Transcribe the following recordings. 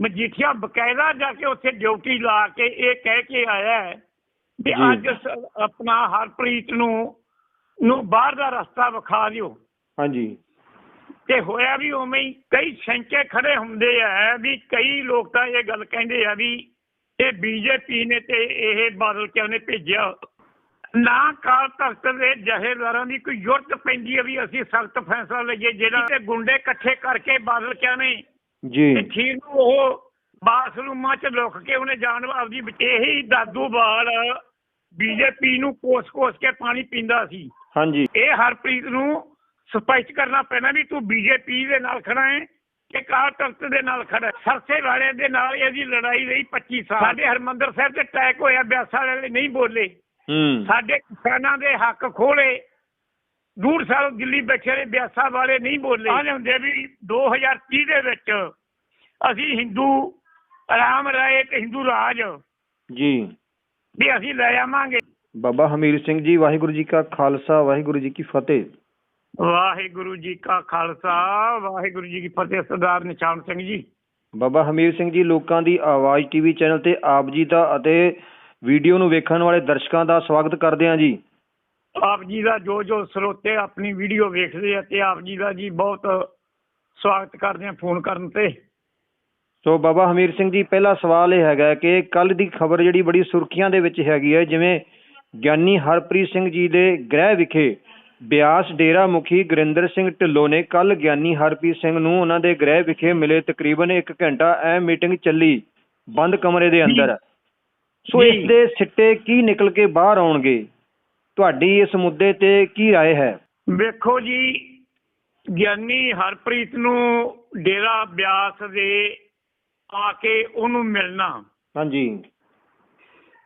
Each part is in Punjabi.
ਮਜੀਠੀਆ ਬਕਾਇਦਾ ਜਾ ਕੇ ਉੱਥੇ ਡਿਊਟੀ ਲਾ ਕੇ ਇਹ ਕਹਿ ਕੇ ਆਇਆ ਹੈ ਵੀ। ਅੱਜ ਆਪਣਾ ਹਰਪ੍ਰੀਤ ਨੂੰ ਨੂੰ ਬਾਹਰ ਦਾ ਰਸਤਾ ਵਿਖਾ ਦਿਓ। ਹਾਂਜੀ। ਤੇ ਹੋਇਆ ਵੀ ਉਵੇਂ ਹੀ ਕਈ ਸ਼ੰਕੇ ਖੜੇ ਹੁੰਦੇ ਆ ਵੀ ਕਈ ਲੋਕ ਤਾਂ ਇਹ ਗੱਲ ਕਹਿੰਦੇ ਆ ਵੀ ਇਹ ਬੀਜੇਪੀ ਨੇ ਤੇ ਇਹ ਬਾਦਲ ਕਿਉਂ ਨੇ ਭੇਜਿਆ। ਨਾ ਕਾਲ ਤਖਤ ਦੇ ਜਹੇਦਾਰਾਂ ਦੀ ਕੋਈ ਜ਼ਰੂਰਤ ਪੈਂਦੀ ਹੈ ਵੀ ਅਸੀਂ ਸਖਤ ਫੈਸਲਾ ਲਈਏ ਜਿਹੜਾ ਤੇ ਗੁੰਡੇ ਇਕੱਠੇ ਕਰਕੇ ਬਾਦਲ ਕਿਉਂ ਨੇ? ਜੀ। ਖੀਰ ਨੂੰ ਉਹ ਬਾਥਰੂਮਾਂ 'ਚ ਲੁਕ ਕੇ ਉਹਨੇ ਜਾਨ ਆਪਦੀ ਇਹੀ ਦਾਦੂ ਬਾਲ ਬੀਜੇਪੀ ਨੂੰ ਕੋਸ-ਕੋਸ ਕੇ ਪਾਣੀ ਪੀਂਦਾ ਸੀ। ਹਾਂਜੀ। ਇਹ ਹਰਪ੍ਰੀਤ ਨੂੰ ਸਪਸ਼ਟ ਕਰਨਾ ਪੈਣਾ ਵੀ ਤੂੰ ਬੀਜੇਪੀ ਦੇ ਨਾਲ ਖੜਾ ਹੈ ਕਿ ਕਾਲ ਤਖਤ ਦੇ ਨਾਲ ਖੜਾ ਸਰਸੇ ਵਾਲੇ ਦੇ ਨਾਲ ਇਹਦੀ ਲੜਾਈ ਰਹੀ 25 ਸਾਲ। ਸਾਡੇ ਹਰਮੰਦਰ ਸਾਹਿਬ ਤੇ ਅਟੈਕ ਹੋਇਆ ਬਿਆਸਾ ਵਾਲੇ ਨਹੀਂ ਬੋਲੇ। ਹੂੰ। ਸਾਡੇ ਕਿਸਾਨਾਂ ਦੇ ਹੱਕ ਖੋਲੇ। ਡੂਢ ਸਾਲ ਦਿੱਲੀ ਬੈਠੇ ਰਹੇ ਬਿਆਸਾ ਵਾਲੇ ਨਹੀਂ ਬੋਲੇ। ਆਨੇ ਹੁੰਦੇ ਵੀ 2030 ਦੇ ਵਿੱਚ ਅਸੀਂ ਹਿੰਦੂ ਆਰਾਮ ਰਾਏ ਤੇ ਹਿੰਦੂ ਰਾਜ ਜੀ। ਵੀ ਅਸੀਂ ਲੈ ਆਵਾਂਗੇ। ਬਾਬਾ ਹਮੀਰ ਸਿੰਘ ਜੀ ਵਾਹਿਗੁਰੂ ਜੀ ਕਾ ਖਾਲਸਾ ਵਾਹਿਗੁਰੂ ਜੀ ਕੀ ਫਤਿਹ। ਵਾਹਿਗੁਰੂ ਜੀ ਕਾ ਖਾਲਸਾ ਵਾਹਿਗੁਰੂ ਜੀ ਕੀ ਫਤਿਹ ਸਰਦਾਰ ਨਿਸ਼ਾਨ ਸਿੰਘ ਜੀ। ਬਾਬਾ ਹਮੀਰ ਸਿੰਘ ਜੀ ਲੋਕਾਂ ਦੀ ਆਵਾਜ਼ ਟੀਵੀ ਚੈਨਲ ਤੇ ਆਪ ਜੀ ਦਾ ਅਤੇ ਵੀਡੀਓ ਨੂੰ ਵੇਖਣ ਵਾਲੇ ਦਰਸ਼ਕਾਂ ਦਾ ਸਵਾਗਤ ਕਰਦੇ ਹਾਂ ਜੀ। ਆਪ ਜੀ ਦਾ ਜੋ ਜੋ ਸਰੋਤੇ ਆਪਣੀ ਵੀਡੀਓ ਵੇਖਦੇ ਆ ਤੇ ਆਪ ਜੀ ਦਾ ਜੀ ਬਹੁਤ ਸਵਾਗਤ ਕਰਦੇ ਆ ਫੋਨ ਕਰਨ ਤੇ। ਸੋ ਬਾਬਾ ਹਮੀਰ ਸਿੰਘ ਜੀ ਪਹਿਲਾ ਸਵਾਲ ਇਹ ਹੈਗਾ ਕਿ ਕੱਲ ਦੀ ਖਬਰ ਜਿਹੜੀ ਬੜੀ ਸੁਰਖੀਆਂ ਦੇ ਵਿੱਚ ਹੈਗੀ ਹੈ ਜਿਵੇਂ ਗਿਆਨੀ ਹਰਪ੍ਰੀਤ ਸਿੰਘ ਜੀ ਦੇ ਗ੍ਰਹਿ ਵਿਖੇ ਬਿਆਸ ਡੇਰਾ ਮੁਖੀ ਗੁਰਿੰਦਰ ਸਿੰਘ ਢਿੱਲੋਂ ਨੇ ਕੱਲ ਗਿਆਨੀ ਹਰਪ੍ਰੀਤ ਸਿੰਘ ਨੂੰ ਉਹਨਾਂ ਦੇ ਗ੍ਰਹਿ ਵਿਖੇ ਮਿਲੇ ਤਕਰੀਬਨ 1 ਘੰਟਾ ਇਹ ਮੀਟਿੰਗ ਚੱਲੀ ਬੰਦ ਕਮਰੇ ਦੇ ਅੰਦਰ। ਸੋ। ਇਸ ਦੇ ਸਿੱਟੇ ਕੀ ਨਿਕਲ ਕੇ ਬਾਹਰ ਆਉਣਗੇ? ਤੁਹਾਡੀ ਇਸ ਮੁੱਦੇ ਤੇ ਕੀ رائے ਹੈ ਵੇਖੋ ਜੀ ਗਿਆਨੀ ਹਰਪ੍ਰੀਤ ਨੂੰ ਡੇਰਾ ਬਿਆਸ ਦੇ ਆ ਕੇ ਉਹਨੂੰ ਮਿਲਣਾ ਹਾਂਜੀ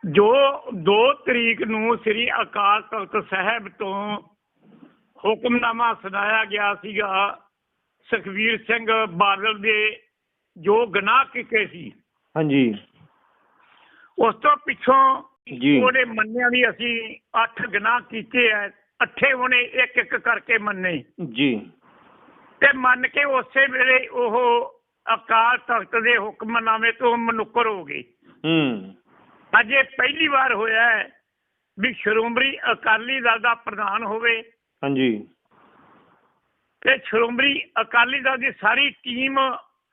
ਜੋ 2 ਤਰੀਕ ਨੂੰ ਸ੍ਰੀ ਅਕਾਲ ਤਖਤ ਸਾਹਿਬ ਤੋਂ ਹੁਕਮਨਾਮਾ ਸੁਣਾਇਆ ਗਿਆ ਸੀਗਾ ਸੁਖਵੀਰ ਸਿੰਘ ਬਾਦਲ ਦੇ ਜੋ ਗੁਨਾਹ ਕੀਤੇ ਸੀ ਹਾਂਜੀ ਉਸ ਤੋਂ ਪਿੱਛੋਂ ਜੀ। ਉਹਨੇ ਮੰਨਿਆ ਵੀ ਅਸੀਂ 8 ਗੁਨਾਹ ਕੀਤੇ ਐ ਅੱਠੇ ਉਹਨੇ ਇੱਕ ਇੱਕ ਕਰਕੇ ਮੰਨੇ। ਜੀ। ਤੇ ਮੰਨ ਕੇ ਉਸੇ ਵੇਲੇ ਉਹ ਅਕਾਲ ਤਖਤ ਦੇ ਹੁਕਮਨਾਮੇ ਤੋਂ ਮਨੁੱਕਰ ਹੋ ਗਏ। ਹੂੰ। ਅੱਜ ਪਹਿਲੀ ਵਾਰ ਹੋਇਆ ਹੈ ਵੀ ਸ਼੍ਰੋਮਣੀ ਅਕਾਲੀ ਦਲ ਦਾ ਪ੍ਰਧਾਨ ਹੋਵੇ। ਹਾਂਜੀ। ਤੇ ਸ਼੍ਰੋਮਣੀ ਅਕਾਲੀ ਦਲ ਦੀ ਸਾਰੀ ਟੀਮ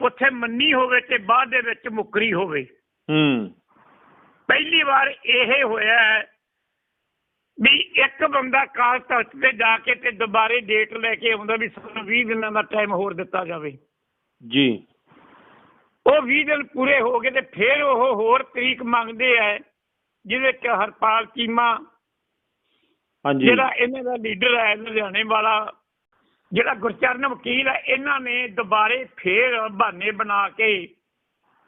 ਉੱਥੇ ਮੰਨੀ ਹੋਵੇ ਤੇ ਬਾਅਦ ਦੇ ਵਿੱਚ ਮੁੱਕਰੀ ਹੋਵੇ। ਹੂੰ। ਪਹਿਲੀ ਵਾਰ ਇਹ ਹੋਇਆ ਹੈ ਵੀ ਇੱਕ ਬੰਦਾ ਕਾਲ ਤਖਤ ਤੇ ਜਾ ਕੇ ਤੇ ਦੁਬਾਰੇ ਡੇਟ ਲੈ ਕੇ ਆਉਂਦਾ ਵੀ ਸਾਨੂੰ 20 ਦਿਨਾਂ ਦਾ ਟਾਈਮ ਹੋਰ ਦਿੱਤਾ ਜਾਵੇ। ਜੀ। ਉਹ 20 ਦਿਨ ਪੂਰੇ ਹੋ ਗਏ ਤੇ ਫਿਰ ਉਹ ਹੋਰ ਤਰੀਕ ਮੰਗਦੇ ਆ ਜਿਹਦੇ ਚ ਹਰਪਾਲ ਚੀਮਾ ਹਾਂਜੀ। ਜਿਹੜਾ ਇਹਨਾਂ ਦਾ ਲੀਡਰ ਹੈ ਲੁਧਿਆਣੇ ਵਾਲਾ ਜਿਹੜਾ ਗੁਰਚਰਨ ਵਕੀਲ ਹੈ ਇਹਨਾਂ ਨੇ ਦੁਬਾਰੇ ਫੇਰ ਬਹਾਨੇ ਬਣਾ ਕੇ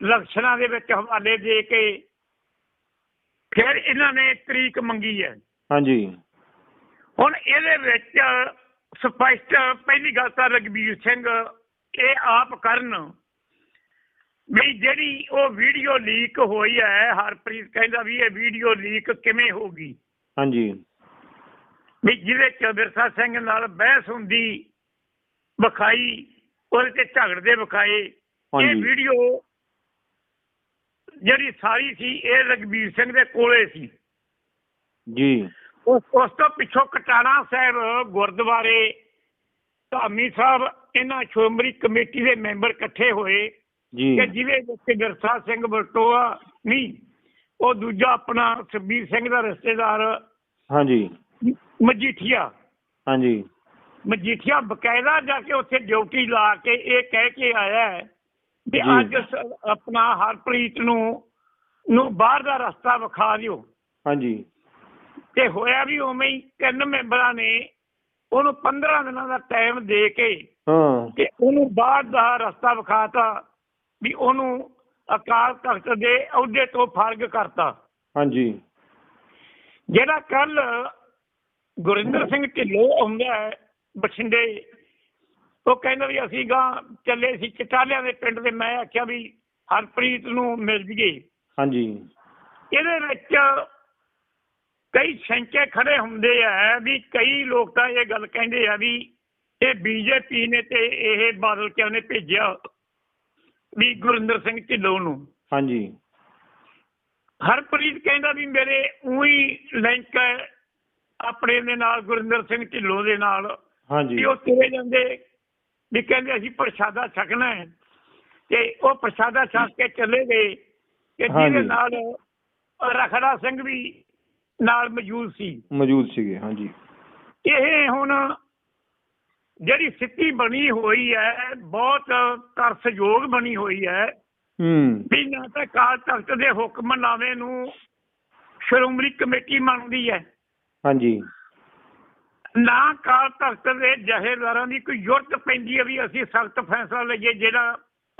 ਲਕਸ਼ਣਾਂ ਦੇ ਵਿੱਚ ਹਵਾਲੇ ਦੇ ਕੇ ਫਿਰ ਇਹਨਾਂ ਨੇ ਤਰੀਕ ਮੰਗੀ ਹੈ। ਹਾਂਜੀ। ਹੁਣ ਇਹਦੇ ਵਿੱਚ ਸਪਸ਼ਟ ਪਹਿਲੀ ਗੱਲ ਤਾਂ ਰਗਵੀਰ ਸਿੰਘ ਇਹ ਆਪ ਕਰਨ ਵੀ ਜਿਹੜੀ ਉਹ ਵੀਡੀਓ ਲੀਕ ਹੋਈ ਹੈ ਹਰਪ੍ਰੀਤ ਕਹਿੰਦਾ ਵੀ ਇਹ ਵੀਡੀਓ ਲੀਕ ਕਿਵੇਂ ਹੋਗੀ ਹਾਂਜੀ। ਵੀ ਜਿਹਦੇ ਚ ਬਿਰਸਾ ਸਿੰਘ ਨਾਲ ਬਹਿਸ ਹੁੰਦੀ ਵਿਖਾਈ ਉਹਦੇ ਤੇ ਝਗੜਦੇ ਵਿਖਾਏ ਇਹ। ਵੀਡੀਓ ਜਿਹੜੀ ਸਾਰੀ ਸੀ ਇਹ ਰਗਵੀਰ ਸਿੰਘ ਦੇ ਕੋਲੇ ਸੀ। ਜੀ। ਉਸ ਉਸ ਤੋਂ ਪਿੱਛੋਂ ਕਟਾਣਾ ਸਾਹਿਬ ਗੁਰਦੁਆਰੇ ਧਾਮੀ ਸਾਹਿਬ ਇਹਨਾਂ ਸ਼੍ਰੋਮਣੀ ਕਮੇਟੀ ਦੇ ਮੈਂਬਰ ਇਕੱਠੇ ਹੋਏ ਜੀ। ਕਿ ਜਿਹਦੇ ਵਿੱਚ ਗੁਰਸਾ ਸਿੰਘ ਬਲਟੋਆ ਨਹੀਂ ਉਹ ਦੂਜਾ ਆਪਣਾ ਸੁਖਬੀਰ ਸਿੰਘ ਦਾ ਰਿਸ਼ਤੇਦਾਰ ਹਾਂਜੀ। ਮਜੀਠੀਆ। ਹਾਂਜੀ। ਮਜੀਠੀਆ ਬਕਾਇਦਾ ਜਾ ਕੇ ਉੱਥੇ ਡਿਊਟੀ ਲਾ ਕੇ ਇਹ ਕਹਿ ਕੇ ਆਇਆ ਹੈ ਵੀ। ਅੱਜ ਸ- ਆਪਣਾ ਹਰਪ੍ਰੀਤ ਨੂੰ ਨੂੰ ਬਾਹਰ ਦਾ ਰਸਤਾ ਵਿਖਾ ਦਿਓ। ਹਾਂਜੀ। ਤੇ ਹੋਇਆ ਵੀ ਉਵੇਂ ਹੀ ਤਿੰਨ ਮੈਂਬਰਾਂ ਨੇ ਉਹਨੂੰ 15 ਦਿਨਾਂ ਦਾ ਟਾਈਮ ਦੇ ਕੇ ਹਾਂ। ਤੇ ਉਹਨੂੰ ਬਾਹਰ ਦਾ ਰਸਤਾ ਵਿਖਾਤਾ ਵੀ ਉਹਨੂੰ ਅਕਾਲ ਤਖਤ ਦੇ ਅਹੁਦੇ ਤੋਂ ਫਰਗ ਕਰਤਾ। ਹਾਂਜੀ। ਜਿਹੜਾ ਕੱਲ ਗੁਰਿੰਦਰ ਸਿੰਘ ਢਿੱਲੋਂ ਆਉਂਦਾ ਹੈ ਬਠਿੰਡੇ ਉਹ ਕਹਿੰਦਾ ਵੀ ਅਸੀਂ ਗਾਂ ਚੱਲੇ ਸੀ ਚਟਾਲਿਆਂ ਦੇ ਪਿੰਡ ਦੇ ਮੈਂ ਆਖਿਆ ਵੀ ਹਰਪ੍ਰੀਤ ਨੂੰ ਮਿਲ ਜੀਏ। ਹਾਂਜੀ। ਇਹਦੇ ਵਿੱਚ ਕਈ ਸ਼ੰਕੇ ਖੜੇ ਹੁੰਦੇ ਆ ਵੀ ਕਈ ਲੋਕ ਤਾਂ ਇਹ ਗੱਲ ਕਹਿੰਦੇ ਆ ਵੀ ਇਹ ਬੀਜੇਪੀ ਨੇ ਤੇ ਇਹ ਬਾਦਲ ਕਿਉਂ ਨੇ ਭੇਜਿਆ ਵੀ ਗੁਰਿੰਦਰ ਸਿੰਘ ਢਿੱਲੋਂ ਨੂੰ। ਹਾਂਜੀ। ਹਰਪ੍ਰੀਤ ਕਹਿੰਦਾ ਵੀ ਮੇਰੇ ਉਹੀ ਲਿੰਕ ਹੈ ਆਪਣੇ ਦੇ ਨਾਲ ਗੁਰਿੰਦਰ ਸਿੰਘ ਢਿੱਲੋਂ ਦੇ ਨਾਲ ਹਾਂਜੀ। ਉਹ ਤੁਰੇ ਜਾਂਦੇ ਵੀ ਕਹਿੰਦੇ ਅਸੀਂ ਪ੍ਰਸ਼ਾਦਾ ਛਕਣਾ ਹੈ। ਤੇ ਉਹ ਪ੍ਰਸ਼ਾਦਾ ਛਕ ਕੇ ਚਲੇ ਗਏ ਤੇ ਜਿਹਦੇ। ਨਾਲ ਰਖੜਾ ਸਿੰਘ ਵੀ ਨਾਲ ਮੌਜੂਦ ਸੀ। ਮੌਜੂਦ ਸੀਗੇ ਹਾਂਜੀ। ਇਹ ਹੁਣ ਜਿਹੜੀ ਸਥਿਤੀ ਬਣੀ ਹੋਈ ਹੈ ਬਹੁਤ ਤਰਸਯੋਗ ਬਣੀ ਹੋਈ ਹੈ। ਹੂੰ। ਵੀ ਨਾ ਤਾਂ ਕਾਲ ਤਖਤ ਦੇ ਹੁਕਮਨਾਮੇ ਨੂੰ ਸ਼੍ਰੋਮਣੀ ਕਮੇਟੀ ਮੰਨਦੀ ਹੈ। ਹਾਂਜੀ। ਨਾ ਕਾਲ ਤਖਤ ਦੇ ਜਹੇਦਾਰਾਂ ਦੀ ਕੋਈ ਜ਼ਰੂਰਤ ਪੈਂਦੀ ਹੈ ਵੀ ਅਸੀਂ ਸਖਤ ਫੈਸਲਾ ਲਈਏ ਜਿਹੜਾ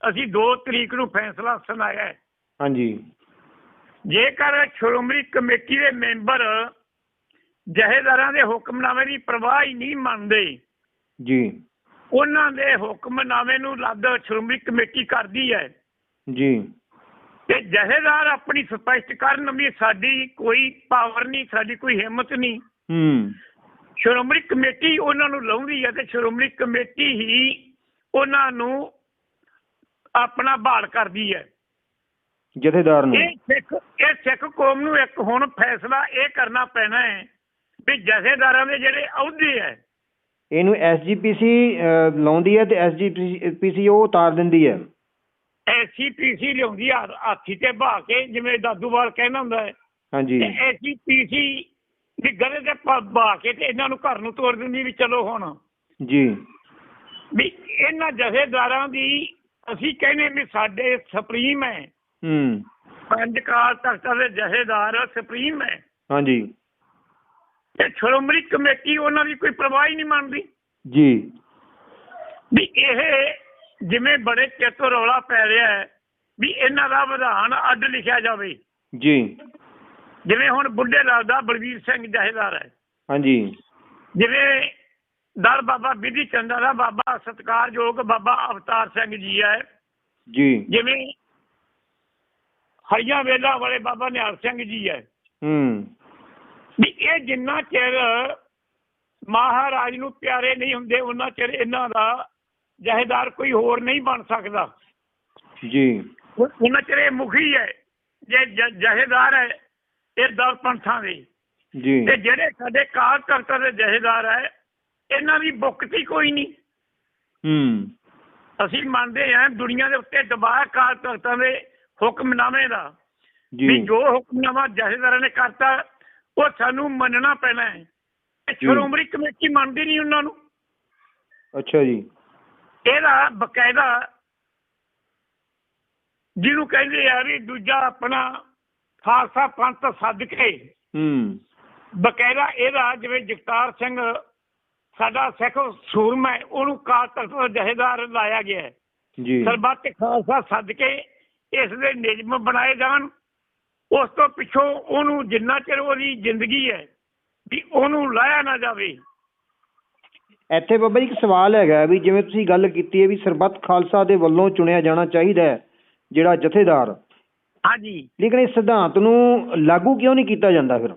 ਅਸੀਂ 2 ਤਰੀਕ ਨੂੰ ਫੈਸਲਾ ਸੁਣਾਇਆ ਹੈ। ਹਾਂਜੀ। ਜੇਕਰ ਸ਼੍ਰੋਮਣੀ ਕਮੇਟੀ ਦੇ ਮੈਂਬਰ ਜਹੇਦਾਰਾਂ ਦੇ ਹੁਕਮਨਾਮੇ ਦੀ ਪਰਵਾਹ ਹੀ ਨਹੀਂ ਮੰਨਦੇ ਜੀ। ਉਹਨਾਂ ਦੇ ਹੁਕਮਨਾਮੇ ਨੂੰ ਰੱਦ ਸ਼੍ਰੋਮਣੀ ਕਮੇਟੀ ਕਰਦੀ ਹੈ। ਜੀ। ਤੇ ਜਹੇਦਾਰ ਆਪਣੀ ਸਪਸ਼ਟ ਕਰਨ ਵੀ ਸਾਡੀ ਕੋਈ ਪਾਵਰ ਨਹੀਂ ਸਾਡੀ ਕੋਈ ਹਿੰਮਤ ਨਹੀਂ। ਹੂੰ। ਸ਼੍ਰੋਮਣੀ ਕਮੇਟੀ ਉਹਨਾਂ ਨੂੰ ਲਾਉਂਦੀ ਹੈ ਤੇ ਸ਼੍ਰੋਮਣੀ ਕਮੇਟੀ ਹੀ ਉਹਨਾਂ ਨੂੰ ਆਪਣਾ ਬਹਾਲ ਕਰਦੀ ਹੈ ਜਥੇਦਾਰ ਨੂੰ। ਇਹ ਸਿੱਖ ਇਹ ਸਿੱਖ ਕੌਮ ਨੂੰ ਇੱਕ ਹੁਣ ਫੈਸਲਾ ਇਹ ਕਰਨਾ ਪੈਣਾ ਹੈ ਵੀ ਜਥੇਦਾਰਾਂ ਦੇ ਜਿਹੜੇ ਅਹੁਦੇ ਹੈ ਇਹਨੂੰ ਐਸਜੀਪੀਸੀ ਲਾਉਂਦੀ ਹੈ ਤੇ ਐਸਜੀਪੀਸੀ ਉਹ ਉਤਾਰ ਦਿੰਦੀ ਹੈ। ਐਸਸੀਪੀਸੀ ਲਿਆਉਂਦੀ ਆ ਹਾਥੀ ਤੇ ਬਹਾ ਕੇ ਜਿਵੇਂ ਦਾਦੂਵਾਲ ਕਹਿੰਦਾ ਹੁੰਦਾ ਹੈ। ਹਾਂਜੀ। ਤੇ ਦੀ ਗਲੇ ਤੇ ਪ- ਕੇ ਤੇ ਇਹਨਾਂ ਨੂੰ ਘਰ ਨੂੰ ਤੋੜ ਦਿੰਦੀ ਵੀ ਚਲੋ ਹੁਣ। ਜੀ। ਵੀ ਇਹਨਾਂ ਜਥੇਦਾਰਾਂ ਦੀ ਅਸੀਂ ਕਹਿੰਦੇ ਵੀ ਸਾਡੇ ਸੁਪਰੀਮ ਹੈ। ਹੂੰ। ਪੰਜ ਕਾਲ ਤਖਤ ਦੇ ਜਥੇਦਾਰ ਸੁਪਰੀਮ ਹੈ। ਹਾਂਜੀ। ਤੇ ਸ਼੍ਰੋਮਣੀ ਕਮੇਟੀ ਉਹਨਾਂ ਦੀ ਕੋਈ ਪਰਵਾਹ ਹੀ ਨਹੀਂ ਮੰਨਦੀ। ਜੀ। ਵੀ ਇਹ ਜਿਵੇਂ ਬੜੇ ਚਿਰ ਤੋਂ ਰੌਲਾ ਪੈ ਰਿਹਾ ਹੈ ਵੀ ਇਹਨਾਂ ਦਾ ਵਿਧਾਨ ਅੱਡ ਲਿਖਿਆ ਜਾਵੇ। ਜੀ। ਜਿਵੇਂ ਹੁਣ ਬੁੱਢੇ ਲਾਲ ਦਾ ਬਲਵੀਰ ਸਿੰਘ ਜਥੇਦਾਰ ਹੈ। ਹਾਂਜੀ। ਜਿਵੇਂ ਦਲ ਬਾਬਾ ਬਿਧੀ ਚੰਦਾ ਦਾ ਬਾਬਾ ਸਤਕਾਰਯੋਗ ਬਾਬਾ ਅਵਤਾਰ ਸਿੰਘ ਜੀ ਹੈ। ਜੀ। ਜਿਵੇਂ ਹਰੀਆਂ ਵੇਲਾ ਵਾਲੇ ਬਾਬਾ ਨਿਹਾਲ ਸਿੰਘ ਜੀ ਹੈ। ਹੂੰ। ਵੀ ਇਹ ਜਿੰਨਾ ਚਿਰ ਮਹਾਰਾਜ ਨੂੰ ਪਿਆਰੇ ਨਹੀਂ ਹੁੰਦੇ ਉਹਨਾਂ ਚਿਰ ਇਹਨਾਂ ਦਾ ਜਹੇਦਾਰ ਕੋਈ ਹੋਰ ਨਹੀਂ ਬਣ ਸਕਦਾ। ਜੀ। ਉਹ- ਉਹਨਾਂ ਚਿਰ ਇਹ ਮੁਖੀ ਹੈ। ਜ- ਜਹੇਦਾਰ ਹੈ ਇਹ ਦਲ ਪੰਥਾਂ ਦੇ। ਜੀ। ਤੇ ਜਿਹੜੇ ਸਾਡੇ ਤਖਤ ਦੇ ਜਹੇਦਾਰ ਹੈ ਇਹਨਾਂ ਦੀ ਬੁਕਤੀ ਕੋਈ ਨਹੀਂ ਹੂੰ। ਅਸੀਂ ਮੰਨਦੇ ਹਾਂ ਦੁਨੀਆ ਦੇ ਉੱਤੇ ਦਬਾਅ ਤਖਤਾਂ ਦੇ ਹੁਕਮਨਾਮੇ ਦਾ। ਵੀ ਜੀ ਹੁਕਮਨਾਮਾ ਜਹੇਦਾਰਾਂ ਨੇ ਕਰਤਾ ਉਹ ਸਾਨੂੰ ਮੰਨਣਾ ਪੈਣਾ ਹੈ। ਸ਼੍ਰੋਮਣੀ ਕਮੇਟੀ ਮੰਨਦੀ ਨਹੀਂ ਉਹਨਾਂ ਨੂੰ। ਅੱਛਾ ਜੀ। ਇਹਦਾ ਬਕਾਇਦਾ ਜਿਹਨੂੰ ਕਹਿੰਦੇ ਆ ਵੀ ਦੂਜਾ ਆਪਣਾ ਖਾਲਸਾ ਪੰਥ ਸੱਦ ਕੇ। ਹੂੰ। ਬਕਾਇਦਾ ਇਹਦਾ ਜਿਵੇਂ ਜਗਤਾਰ ਸਿੰਘ ਸਾਡਾ ਸਿੱਖ ਸੂਰਮਾ ਉਹਨੂੰ ਕਾਲ ਤਖਤ ਦਾ ਜਹੇਦਾਰ ਲਾਇਆ ਗਿਆ ਹੈ। ਜੀ। ਸਰਬੱਤ ਖਾਲਸਾ ਸੱਦ ਕੇ ਇਸ ਦੇ ਨਿਯਮ ਬਣਾਏ ਜਾਣ। ਉਸ ਤੋਂ ਪਿੱਛੋਂ ਉਹਨੂੰ ਜਿੰਨਾ ਚਿਰ ਉਹਦੀ ਜ਼ਿੰਦਗੀ ਹੈ ਵੀ ਉਹਨੂੰ ਲਾਇਆ ਨਾ ਜਾਵੇ। ਇੱਥੇ ਬਾਬਾ ਜੀ ਇੱਕ ਸਵਾਲ ਹੈਗਾ ਵੀ ਜਿਵੇਂ ਤੁਸੀਂ ਗੱਲ ਕੀਤੀ ਹੈ ਵੀ ਸਰਬੱਤ ਖਾਲਸਾ ਦੇ ਵੱਲੋਂ ਚੁਣਿਆ ਜਾਣਾ ਚਾਹੀਦਾ ਹੈ ਜਿਹੜਾ ਜਥੇਦਾਰ। ਹਾਂਜੀ। ਲੇਕਿਨ ਇਸ ਸਿਧਾਂਤ ਨੂੰ ਲਾਗੂ ਕਿਉਂ ਨਹੀਂ ਕੀਤਾ ਜਾਂਦਾ ਫਿਰ?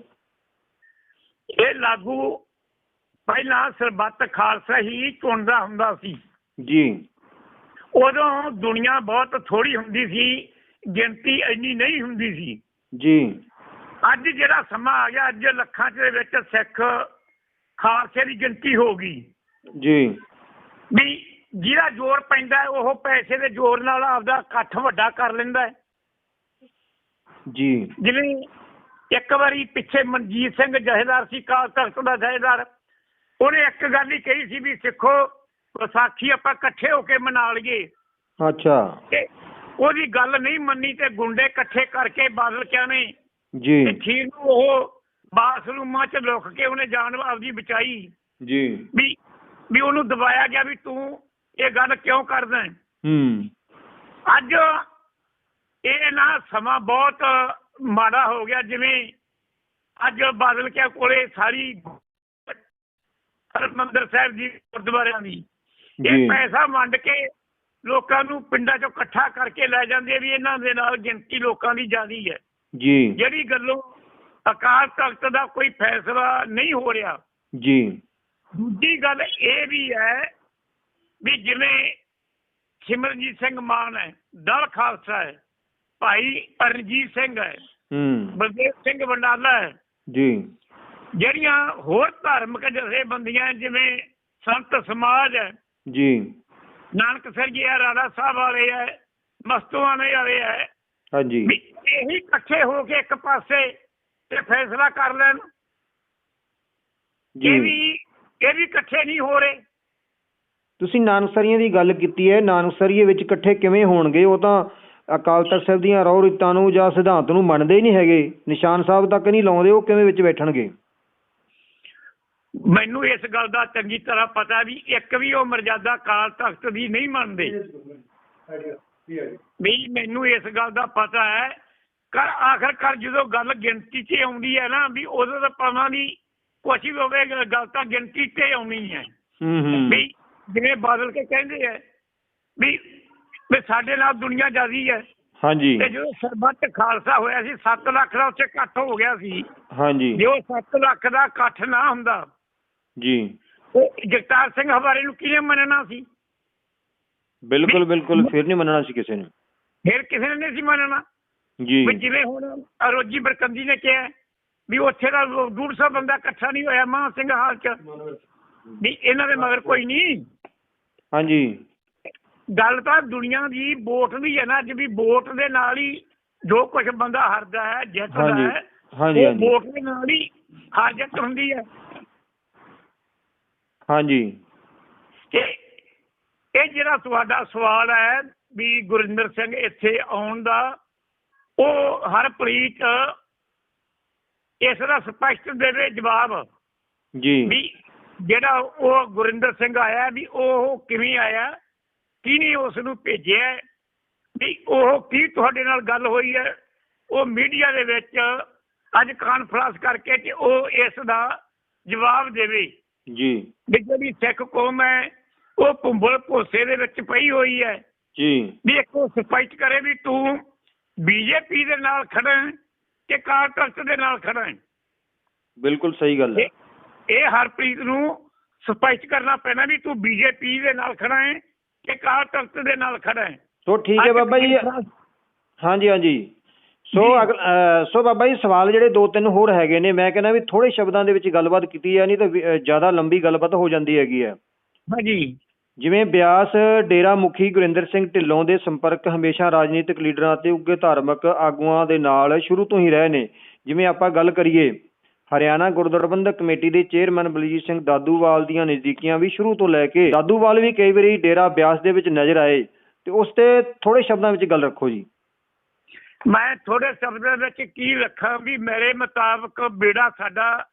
ਇਹ ਲਾਗੂ ਪਹਿਲਾਂ ਸਰਬੱਤ ਖਾਲਸਾ ਹੀ ਚੁਣਦਾ ਹੁੰਦਾ ਸੀ। ਜੀ। ਉਦੋਂ ਦੁਨੀਆ ਬਹੁਤ ਥੋੜੀ ਹੁੰਦੀ ਸੀ ਗਿਣਤੀ ਇੰਨੀ ਨਹੀਂ ਹੁੰਦੀ ਸੀ। ਜੀ। ਅੱਜ ਜਿਹੜਾ ਸਮਾਂ ਆ ਗਿਆ ਅੱਜ ਲੱਖਾਂ ਦੇ ਵਿੱਚ ਸਿੱਖ ਖਾਲਸੇ ਦੀ ਗਿਣਤੀ ਹੋ ਗਈ। ਜੀ। ਵੀ ਜਿਹਦਾ ਜ਼ੋਰ ਪੈਂਦਾ ਉਹ ਪੈਸੇ ਦੇ ਜ਼ੋਰ ਨਾਲ ਆਪਦਾ ਇਕੱਠ ਵੱਡਾ ਕਰ ਲੈਂਦਾ ਹੈ। ਜੀ। ਜਿਵੇਂ ਇੱਕ ਵਾਰੀ ਪਿੱਛੇ ਮਨਜੀਤ ਸਿੰਘ ਜਹੇਦਾਰ ਸੀ ਕਾਲ ਤਖਤ ਦਾ ਜਹੇਦਾਰ। ਉਹਨੇ ਇੱਕ ਗੱਲ ਹੀ ਕਹੀ ਸੀ ਵੀ ਸਿੱਖੋ ਵਿਸਾਖੀ ਆਪਾਂ ਇਕੱਠੇ ਹੋ ਕੇ ਮਨਾ ਲਈਏ। ਅੱਛਾ। ਉਹਦੀ ਗੱਲ ਨਹੀਂ ਮੰਨੀ ਤੇ ਗੁੰਡੇ ਇਕੱਠੇ ਕਰਕੇ ਬਾਦਲ ਕਿਆ ਨੇ? ਜੀ। ਠੀਕ ਨੂੰ ਉਹ ਬਾਥਰੂਮਾਂ 'ਚ ਲੁਕ ਕੇ ਉਹਨੇ ਜਾਨ ਆਪਦੀ ਬਚਾਈ। ਜੀ। ਵੀ ਵੀ ਉਹਨੂੰ ਦਬਾਇਆ ਗਿਆ ਵੀ ਤੂੰ ਇਹ ਗੱਲ ਕਿਉਂ ਕਰਦਾ ਹੈ? ਹੂੰ। ਅੱਜ ਇਹ ਨਾ ਸਮਾਂ ਬਹੁਤ ਮਾੜਾ ਹੋ ਗਿਆ ਜਿਵੇਂ ਅੱਜ ਬਾਦਲ ਕਿਆ ਕੋਲੇ ਸਾਰੀ ਹਰਮੰਦਰ ਸਾਹਿਬ ਦੀ ਗੁਰਦੁਆਰਿਆਂ ਦੀ। ਜੀ। ਇਹ ਪੈਸਾ ਵੰਡ ਕੇ ਲੋਕਾਂ ਨੂੰ ਪਿੰਡਾਂ 'ਚੋਂ ਇਕੱਠਾ ਕਰਕੇ ਲੈ ਜਾਂਦੇ ਆ ਵੀ ਇਹਨਾਂ ਦੇ ਨਾਲ ਗਿਣਤੀ ਲੋਕਾਂ ਦੀ ਜ਼ਿਆਦੀ ਹੈ। ਜੀ। ਜਿਹੜੀ ਗੱਲੋਂ ਅਕਾਲ ਤਖਤ ਦਾ ਕੋਈ ਫੈਸਲਾ ਨਹੀਂ ਹੋ ਰਿਹਾ। ਜੀ। ਦੂਜੀ ਗੱਲ ਇਹ ਵੀ ਹੈ ਵੀ ਜਿਵੇਂ ਸਿਮਰਨਜੀਤ ਸਿੰਘ ਮਾਨ ਹੈ ਦਲ ਖਾਲਸਾ ਹੈ ਭਾਈ ਰਣਜੀਤ ਸਿੰਘ ਹੈ। ਹੂੰ। ਬਲਦੇਵ ਸਿੰਘ ਬੰਡਾਲਾ ਹੈ। ਜੀ। ਜਿਹੜੀਆਂ ਹੋਰ ਧਾਰਮਿਕ ਜਥੇਬੰਦੀਆਂ ਜਿਵੇਂ ਸੰਤ ਸਮਾਜ ਹੈ। ਜੀ। ਨਾਨਕ ਸਰ ਜੀ ਹੈ ਰਾਣਾ ਸਾਹਿਬ ਵਾਲੇ ਹੈ ਮਸਤੂਆਣੇ ਵਾਲੇ ਹੈ। ਹਾਂਜੀ। ਇਹੀ ਇਕੱਠੇ ਹੋ ਕੇ ਇੱਕ ਪਾਸੇ ਤੇ ਫੈਸਲਾ ਕਰ ਲੈਣ। ਇਹ ਜੀ ਵੀ ਇਹ ਵੀ ਇਕੱਠੇ ਨਹੀਂ ਹੋ ਰਹੇ। ਤੁਸੀਂ ਨਾਨਕਸਰੀਆਂ ਦੀ ਗੱਲ ਕੀਤੀ ਹੈ। ਨਾਨਕਸਰੀਏ ਵਿੱਚ ਇਕੱਠੇ ਕਿਵੇਂ ਹੋਣਗੇ? ਉਹ ਤਾਂ ਅਕਾਲ ਤਖਤ ਸਾਹਿਬ ਦੀਆਂ ਰੌ ਰੀਤਾਂ ਨੂੰ ਜਾਂ ਸਿਧਾਂਤ ਨੂੰ ਮੰਨਦੇ ਹੀ ਨਹੀਂ ਹੈਗੇ। ਨਿਸ਼ਾਨ ਸਾਹਿਬ ਤੱਕ ਨਹੀਂ ਲਾਉਂਦੇ ਉਹ ਕਿਵੇਂ ਵਿੱਚ ਬੈਠਣਗੇ? ਮੈਨੂੰ ਇਸ ਗੱਲ ਦਾ ਚੰਗੀ ਤਰ੍ਹਾਂ ਪਤਾ ਵੀ ਇੱਕ ਵੀ ਉਹ ਮਰਜ਼ਾਦਾ ਕਾਲ ਤਖਤ ਦੀ ਨਹੀਂ ਮੰਨਦੇ। ਵੀ ਮੈਨੂੰ ਇਸ ਗੱਲ ਦਾ ਪਤਾ ਹੈ ਕਰ ਆਖਰਕਾਰ ਜਦੋਂ ਗੱਲ ਗਿਣਤੀ 'ਚ ਆਉਂਦੀ ਹੈ ਨਾ ਵੀ ਉਦੋਂ ਤਾਂ ਭਾਵੇਂ ਵੀ ਕੁਛ ਵੀ ਹੋਵੇ ਗੱਲ ਤਾਂ ਗਿਣਤੀ 'ਤੇ ਆਉਣੀ ਹੈ। ਹੂੰ ਹੂੰ। ਵੀ ਜਿਵੇਂ ਬਾਦਲ ਕੇ ਕਹਿੰਦੇ ਆ ਵੀ ਵੀ ਸਾਡੇ ਨਾਲ ਦੁਨੀਆ ਜਾਦੀ ਹੈ। ਹਾਂਜੀ। ਤੇ ਜਦੋਂ ਸਰਬੱਤ ਖਾਲਸਾ ਹੋਇਆ ਸੀ 7 ਲੱਖ ਦਾ ਉੱਥੇ ਇਕੱਠ ਹੋ ਗਿਆ ਸੀ। ਹਾਂਜੀ। ਜੇ ਉਹ 7 ਲੱਖ ਦਾ ਇਕੱਠ ਨਾ ਹੁੰਦਾ ਜੀ। ਉਹ ਜਗਤਾਰ ਸਿੰਘ ਹਵਾਰੇ ਨੂੰ ਕਿਹਨੇ ਮੰਨਣਾ ਸੀ? ਬਿਲਕੁਲ ਬਿਲਕੁਲ। ਫਿਰ ਨਹੀਂ ਮੰਨਣਾ ਸੀ ਕਿਸੇ ਨੇ। ਫਿਰ ਕਿਸੇ ਨੇ ਨਹੀਂ ਸੀ ਮੰਨਣਾ। ਜੀ। ਵੀ ਜਿਵੇਂ ਹੁਣ ਅਰੋਜੀ ਬਰਕੰਦੀ ਨੇ ਕਿਹਾ ਵੀ ਉੱਥੇ ਦਾ 150 ਬੰਦਾ ਇਕੱਠਾ ਨਹੀਂ ਹੋਇਆ ਮਾਨ ਸਿੰਘ ਹਾਲ ਚ। ਵੀ ਇਹਨਾਂ ਦੇ ਮਗਰ ਕੋਈ ਨਹੀਂ। ਹਾਂਜੀ। ਗੱਲ ਤਾਂ ਦੁਨੀਆ ਦੀ ਵੋਟ ਦੀ ਹੈ ਨਾ ਅੱਜ ਵੀ ਵੋਟ ਦੇ ਨਾਲ ਹੀ ਜੋ ਕੁਝ ਬੰਦਾ ਹਾਰਦਾ ਹੈ ਜਿੱਤਦਾ ਹੈ ਹਾਂਜੀ, ਉਹ ਹਾਂਜੀ। ਵੋਟ ਦੇ ਨਾਲ ਹੀ ਹਾਰ ਜਿੱਤ ਹੁੰਦੀ ਹੈ। ਹਾਂਜੀ। ਇਹ ਜਿਹੜਾ ਤੁਹਾਡਾ ਸਵਾਲ ਹੈ ਵੀ ਗੁਰਿੰਦਰ ਸਿੰਘ ਇੱਥੇ ਆਉਣ ਦਾ ਉਹ ਹਰਪ੍ਰੀਤ ਇਸ ਦਾ ਸਪਸ਼ਟ ਦੇਵੇ ਜਵਾਬ ਜੀ। ਵੀ ਜਿਹੜਾ ਉਹ ਗੁਰਿੰਦਰ ਸਿੰਘ ਆਇਆ ਵੀ ਉਹ ਕਿਵੇਂ ਆਇਆ? ਕਿਹਨੇ ਉਸ ਨੂੰ ਭੇਜਿਆ? ਵੀ ਉਹ ਕੀ ਤੁਹਾਡੇ ਨਾਲ ਗੱਲ ਹੋਈ ਹੈ? ਉਹ ਮੀਡੀਆ ਦੇ ਵਿੱਚ ਅੱਜ ਕਾਨਫਰੰਸ ਕਰਕੇ ਤੇ ਉਹ ਇਸ ਦਾ ਜਵਾਬ ਦੇਵੇ। ਜੀ। ਵੀ ਜਿਹੜੀ ਸਿੱਖ ਕੌਮ ਹੈ ਉਹ ਭੁੰਬਲ ਭੋਸੇ ਦੇ ਵਿੱਚ ਪਈ ਹੋਈ ਹੈ। ਜੀ। ਵੀ ਇੱਕ ਸਪਸ਼ਟ ਕਰੇ ਵੀ ਤੂੰ ਬੀਜੇਪੀ ਦੇ ਨਾਲ ਖੜਾ ਹੈ ਕਿ ਤਖਤ ਦੇ ਨਾਲ ਖੜਾ ਹੈ? ਬਿਲਕੁਲ ਸਹੀ ਗੱਲ ਹੈ। ਇਹ ਇਹ ਹਰਪ੍ਰੀਤ ਨੂੰ ਸਪਸ਼ਟ ਕਰਨਾ ਪੈਣਾ ਵੀ ਤੂੰ ਬੀਜੇਪੀ ਦੇ ਨਾਲ ਖੜਾ ਹੈ ਕਿ ਕਾਲ ਤਖਤ ਦੇ ਨਾਲ ਖੜਾ ਹੈ। ਸੋ ਠੀਕ ਹੈ ਬਾਬਾ ਜੀ। ਹਾਂਜੀ ਹਾਂਜੀ। ਸੋ ਸੋ ਬਾਬਾ ਜੀ ਸਵਾਲ ਜਿਹੜੇ ਦੋ ਤਿੰਨ ਹੋਰ ਹੈਗੇ ਨੇ ਮੈਂ ਕਹਿੰਦਾ ਵੀ ਥੋੜੇ ਸ਼ਬਦਾਂ ਦੇ ਵਿੱਚ ਗੱਲਬਾਤ ਕੀਤੀ ਹੈ ਨਹੀਂ ਤਾਂ ਜ਼ਿਆਦਾ ਲੰਬੀ ਗੱਲਬਾਤ ਹੋ ਜਾਂਦੀ ਹੈਗੀ ਹੈ। ਹਾਂਜੀ। ਜਿਵੇਂ ਬਿਆਸ ਡੇਰਾ ਮੁਖੀ ਗੁਰਿੰਦਰ ਸਿੰਘ ਢਿੱਲੋਂ ਦੇ ਸੰਪਰਕ ਹਮੇਸ਼ਾ ਰਾਜਨੀਤਿਕ ਲੀਡਰਾਂ ਅਤੇ ਉੱਘੇ ਧਾਰਮਿਕ ਆਗੂਆਂ ਦੇ ਨਾਲ ਸ਼ੁਰੂ ਤੋਂ ਹੀ ਰਹੇ ਨੇ। ਜਿਵੇਂ ਆਪਾਂ ਗੱਲ ਕਰੀਏ ਹਰਿਆਣਾ ਗੁਰਦੁਆਰਾ ਪ੍ਰਬੰਧਕ ਕਮੇਟੀ ਦੇ ਚੇਅਰਮੈਨ ਬਲਜੀਤ ਸਿੰਘ ਦਾਦੂਵਾਲ ਦੀਆਂ ਨਜ਼ਦੀਕੀਆਂ ਵੀ ਸ਼ੁਰੂ ਤੋਂ ਲੈ ਕੇ ਦਾਦੂਵਾਲ ਵੀ ਕਈ ਵਾਰੀ ਡੇਰਾ ਬਿਆਸ ਦੇ ਵਿੱਚ ਨਜ਼ਰ ਆਏ ਤੇ ਉਸ ਤੇ ਥੋੜੇ ਸ਼ਬਦਾਂ ਵਿੱਚ ਗੱਲ ਰੱਖੋ ਜੀ। ਮੈਂ ਥੋੜੇ ਸ਼ਬਦਾਂ ਵਿੱਚ ਕੀ ਰੱਖਾਂ ਵੀ ਮੇਰੇ ਮੁਤਾਬਕ ਬੇੜਾ ਸਾਡਾ